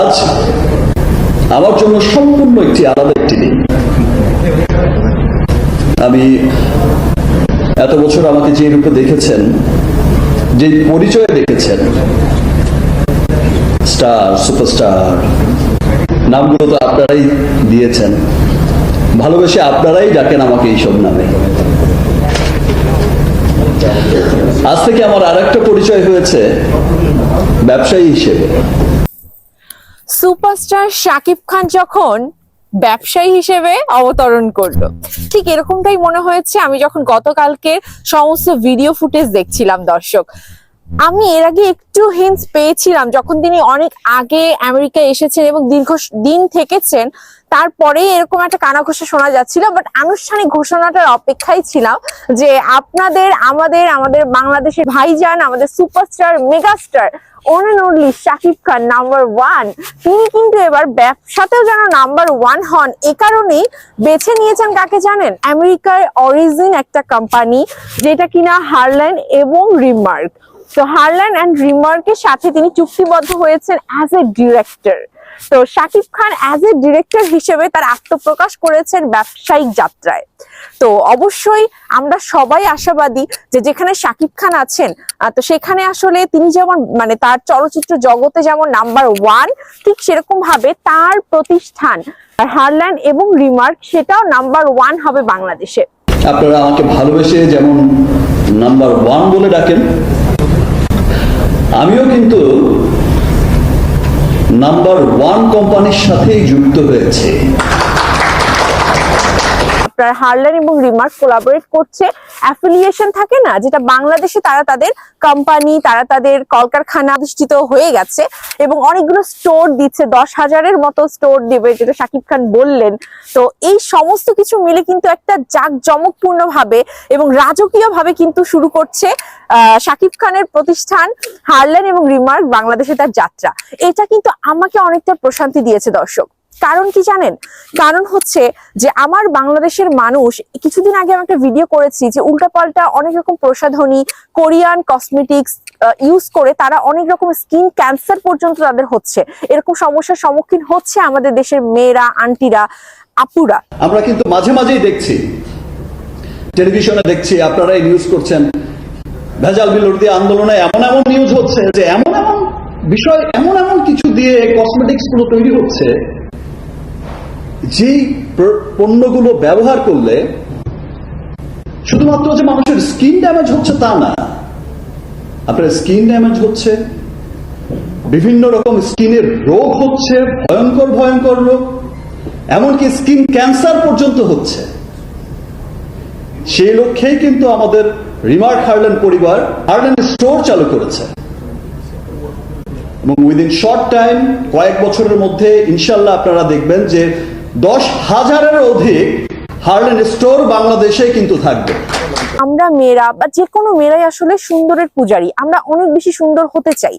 আজ আমার জন্য সম্পূর্ণ একটি আলাদা একটি দিন। আমি এত বছর আমাকে যে রূপে দেখেছেন, যে পরিচয়ে দেখেছেন, স্টার, সুপারস্টার, নামগুলো তো আপনারাই দিয়েছেন। ভালোবেসে আপনারাই ডাকেন আমাকে এইসব নামে। আজ থেকে আমার আর একটা পরিচয় হয়েছে ব্যবসায়ী হিসেবে। সুপারস্টার শাকিব খান যখন ব্যবসায়ী হিসেবে অবতরণ করল, ঠিক এরকমটাই মনে হয়েছে আমি যখন গতকালকে সমস্ত ভিডিও ফুটেজ দেখছিলাম দর্শক। আমি এর আগে একটু হিন্টস পেয়েছিলাম, যখন তিনি অনেক আগে আমেরিকায় এসেছেন এবং দীর্ঘ দিন থেকেছেন তারপরে এরকম একটা কানাঘোষা শোনা যাচ্ছিল বাট আনুষ্ঠানিক ঘোষণাটার অপেক্ষায় ছিলাম যে আপনাদের, আমাদের আমাদের বাংলাদেশের ভাইজান, আমাদের superstar megastar only Shakib Khan number one তিনি কিন্তু এবার ব্যবসাতেও যেন নাম্বার ওয়ান হন, এ কারণেই বেছে নিয়েছেন কাকে জানেন? আমেরিকার অরিজিন একটা কোম্পানি যেটা কিনা হারল্যান এবং রিমার্ক। তো হারল্যান অ্যান্ড রিমার্কের সাথে তিনি চুক্তিবদ্ধ হয়েছেন অ্যাজ এ ডিরেক্টর তো Shakib Khan as a director হিসেবে তার আত্মপ্রকাশ করেছেন ব্যবসায়িক যাত্রায়। তো অবশ্যই আমরা সবাই আশাবাদী যে যেখানে শাকিব খান আছেন তো সেখানে আসলে তিনি যেমন মানে তার চলচ্চিত্র জগতে যেমন নাম্বার ওয়ান ঠিক সেরকম ভাবে তার প্রতিষ্ঠান হারল্যান্ড এবং রিমার্ক সেটাও নাম্বার ওয়ান হবে বাংলাদেশে। আপনারা আমাকে ভালোবেসে যেমন নাম্বার ওয়ান বলে ডাকেন আমিও কিন্তু নাম্বার ওয়ান কোম্পানির সাথেই যুক্ত হয়েছে। আপনার হারল্যান এবং রিমার্ক কোলাবোরেট করছে। অ্যাফিলিয়েশন থাকে না, যেটা বাংলাদেশে তারা তাদের কোম্পানি তারা তাদের কলকারখানা প্রতিষ্ঠিত হয়ে গেছে এবং অনেকগুলো স্টোর দিচ্ছে, দশ হাজারের মতো স্টোর দেবে, যেটা শাকিব খান বললেন। তো এই সমস্ত কিছু মিলে কিন্তু একটা জাঁকজমকপূর্ণ ভাবে এবং রাজকীয় ভাবে কিন্তু শুরু করছে শাকিব খানের প্রতিষ্ঠান হারল্যান এবং রিমার্ক বাংলাদেশে তার যাত্রা। এটা কিন্তু আমাকে অনেকটা প্রশান্তি দিয়েছে, দর্শক। কারণ কি জানেন? কারণ হচ্ছে যে আমার বাংলাদেশের মানুষ, কিছুদিন আগে আমি একটা ভিডিও করেছি যে উল্টাপাল্টা অনেক রকম প্রসাধনী, কোরিয়ান কসমেটিক্স ইউজ করে তারা অনেক রকম স্কিন ক্যান্সার পর্যন্ত তাদের হচ্ছে। এরকম সমস্যার সম্মুখীন হচ্ছে আমাদের দেশের মেয়েরা, আন্টিরা, আপুরা। আমরা কিন্তু মাঝে মাঝেই দেখছি টেলিভিশনে দেখছি, আপনারাই নিউজ করছেন, ভেজাল বিরোধী আন্দোলনে এমন এমন নিউজ হচ্ছে যে এমন এমন বিষয়, এমন এমন কিছু দিয়ে কসমেটিক্সগুলো তৈরি হচ্ছে যেই পণ্যগুলো ব্যবহার করলে শুধুমাত্র যে মানুষের স্কিন ড্যামেজ হচ্ছে তা না, আপনার স্কিন ড্যামেজ হচ্ছে, বিভিন্ন রকম স্কিনের রোগ হচ্ছে, ভয়ঙ্কর ভয়ঙ্কর রোগ, এমনকি স্কিন ক্যান্সার পর্যন্ত হচ্ছে। সেই লক্ষ্যেই কিন্তু আমাদের রিমার্ক হার্ল্যান্ড পরিবার হার্ল্যান্ড স্টোর চালু করেছে। এবং উইদিন শর্ট টাইম কয়েক বছরের মধ্যে ইনশাল্লাহ আপনারা দেখবেন যে দশ হাজারের অধিক হার্ডেন স্টোর বাংলাদেশে কিন্তু থাকবে। আমরা মেয়েরা বা যে কোনো মেয়েরাই আসলে সুন্দরের পূজারী, আমরা অনেক বেশি সুন্দর হতে চাই।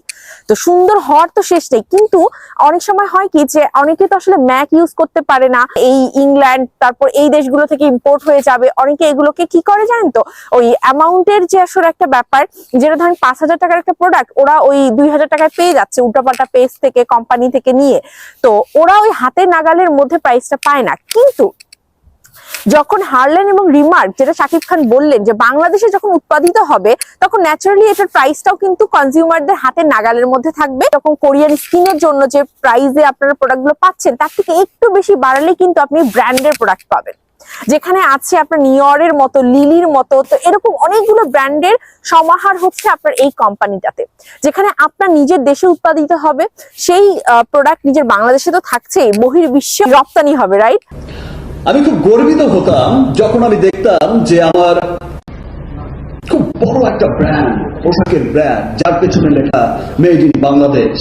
তো সুন্দর হওয়ার তো শেষ নেই, কিন্তু অনেক সময় হয় কি যে অনেকে তো আসলে ম্যাক ইউজ করতে পারে না, এই ইংল্যান্ড, তারপর এই দেশগুলো থেকে ইম্পোর্ট হয়ে যাবে, অনেকে এগুলোকে কি করে জানেন তো? ওই অ্যামাউন্টের যে আসলে একটা ব্যাপার, যেটা ধরেন পাঁচ হাজার টাকার একটা প্রোডাক্ট ওরা ওই দুই হাজার টাকায় পেয়ে যাচ্ছে উল্টাপাল্টা পেজ থেকে কোম্পানি থেকে নিয়ে। তো ওরা ওই হাতে নাগালের মধ্যে প্রাইসটা পায় না, কিন্তু যখন হারলেন এবং রিমার্ক, যেটা শাকিব খান বললেন যে বাংলাদেশে যখন উৎপাদিত হবে, তখন ন্যাচারালি এটার প্রাইসটাও কিন্তু কনজিউমারদের হাতে নাগালের মধ্যে থাকবে। তখন কোরিয়ান স্কিনের জন্য যে প্রাইসে আপনারা প্রোডাক্টগুলো পাচ্ছেন, তার থেকে একটু বেশি বাড়ালে কিন্তু আপনি ব্র্যান্ডের প্রোডাক্ট পাবেন। যেখানে আছে আপনার নিয়রের মতো, লিলির মতো, তো এরকম অনেকগুলো ব্র্যান্ডের সমাহার হচ্ছে আপনার এই কোম্পানিটাতে যেখানে আপনার নিজের দেশে উৎপাদিত হবে, সেই প্রোডাক্ট নিজের বাংলাদেশে তো থাকছেই, বহির্বিশ্বে রপ্তানি হবে রাইট আমি খুব গর্বিত হতাম যখন আমি দেখতাম যে আমার খুব বড় একটা ব্র্যান্ড পোশাকের ব্র্যান্ড যার পেছনে লেখা মেড ইন বাংলাদেশ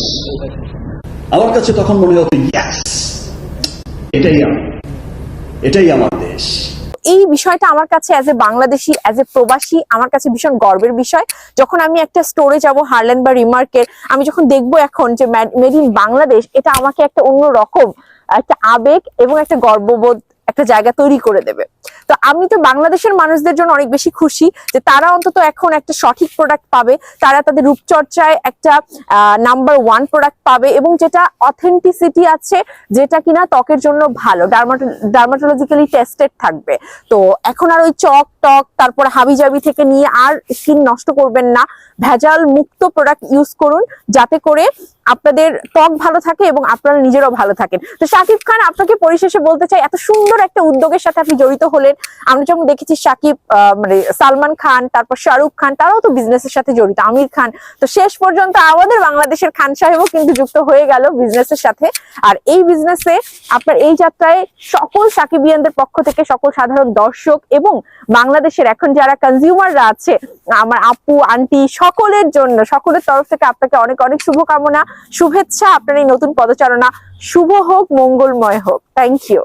আমার কাছে তখন মনে হতো ইয়াস এটাই আমি, এটাই আমার দেশ এই বিষয়টা আমার কাছে as a Bangladeshi as a প্রবাসী, আমার কাছে ভীষণ গর্বের বিষয়। যখন আমি একটা স্টোরে যাব হারল্যান্ড বা রিমার্কের আমি যখন দেখব এখন যে মেড ইন বাংলাদেশ এটা আমাকে একটা অন্য রকম একটা আবেগ এবং একটা গর্ববোধ একটা জায়গা তৈরি করে দেবে। তো আমি তো বাংলাদেশের মানুষদের জন্য অনেক বেশি খুশি যে তারা অন্তত এখন একটা সঠিক প্রোডাক্ট পাবে। তারা তাদের রূপচর্চায় একটা নাম্বার ওয়ান প্রোডাক্ট পাবে এবং যেটা অথেন্টিসিটি আছে, যেটা কিনা ত্বকের জন্য ভালো ডার্মাটো ডার্মাটোলজিক্যালি টেস্টেড থাকবে। তো এখন আর ওই চক টক, তারপর হাবিজাবি থেকে নিয়ে আর স্কিন নষ্ট করবেন না। ভেজাল মুক্ত প্রোডাক্ট ইউজ করুন, যাতে করে আপনাদের ত্বক ভালো থাকে এবং আপনারা নিজেরাও ভালো থাকেন। তো শাকিব খান আপনাকে পরিশেষে বলতে চাই, এত সুন্দর একটা উদ্যোগের সাথে আপনি জড়িত হলেন। আমরা যেমন দেখেছি শাকিব মানে সালমান খান, তারপর শাহরুখ খান, তারাও তো বিজনেসের সাথে জড়িত, আমির খান। তো শেষ পর্যন্ত আমাদের বাংলাদেশের খান সাহেবও কিন্তু যুক্ত হয়ে গেল বিজনেসের সাথে। আর এই বিজনেসে আপনার এই যাত্রায় সকল সাকিবিয়ানদের পক্ষ থেকে সকল সাধারণ দর্শক এবং বাংলাদেশের এখন যারা কনজিউমাররা আছে, আমার আপু, আন্টি, সকলের জন্য, সকলের তরফ থেকে আপনাকে অনেক অনেক শুভকামনা। শুভেচ্ছা। আপনার এই নতুন পদচারণা শুভ হোক মঙ্গলময় হোক। Thank you